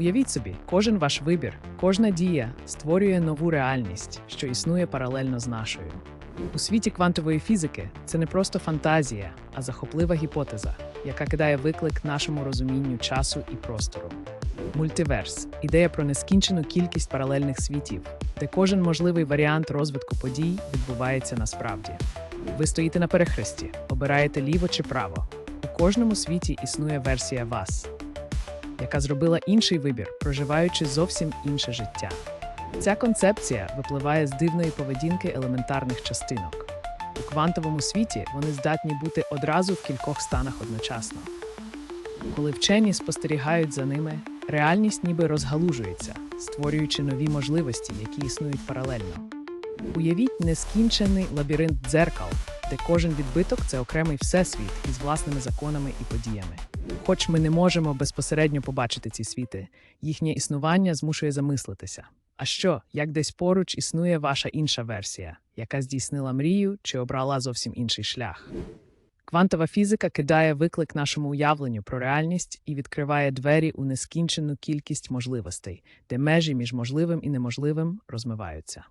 Уявіть собі, кожен ваш вибір, кожна дія створює нову реальність, що існує паралельно з нашою. У світі квантової фізики це не просто фантазія, а захоплива гіпотеза, яка кидає виклик нашому розумінню часу і простору. Мультиверс ідея про нескінчену кількість паралельних світів, де кожен можливий варіант розвитку подій відбувається насправді. Ви стоїте на перехресті, обираєте ліво чи право. У кожному світі існує версія вас, яка зробила інший вибір, проживаючи зовсім інше життя. Ця концепція випливає з дивної поведінки елементарних частинок. У квантовому світі вони здатні бути одразу в кількох станах одночасно. Коли вчені спостерігають за ними, реальність ніби розгалужується, створюючи нові можливості, які існують паралельно. Уявіть нескінчений лабіринт дзеркал, де кожен відбиток це окремий всесвіт із власними законами і подіями. Хоч ми не можемо безпосередньо побачити ці світи, їхнє існування змушує замислитися. А що, як десь поруч існує ваша інша версія, яка здійснила мрію чи обрала зовсім інший шлях? Квантова фізика кидає виклик нашому уявленню про реальність і відкриває двері у нескінчену кількість можливостей, де межі між можливим і неможливим розмиваються.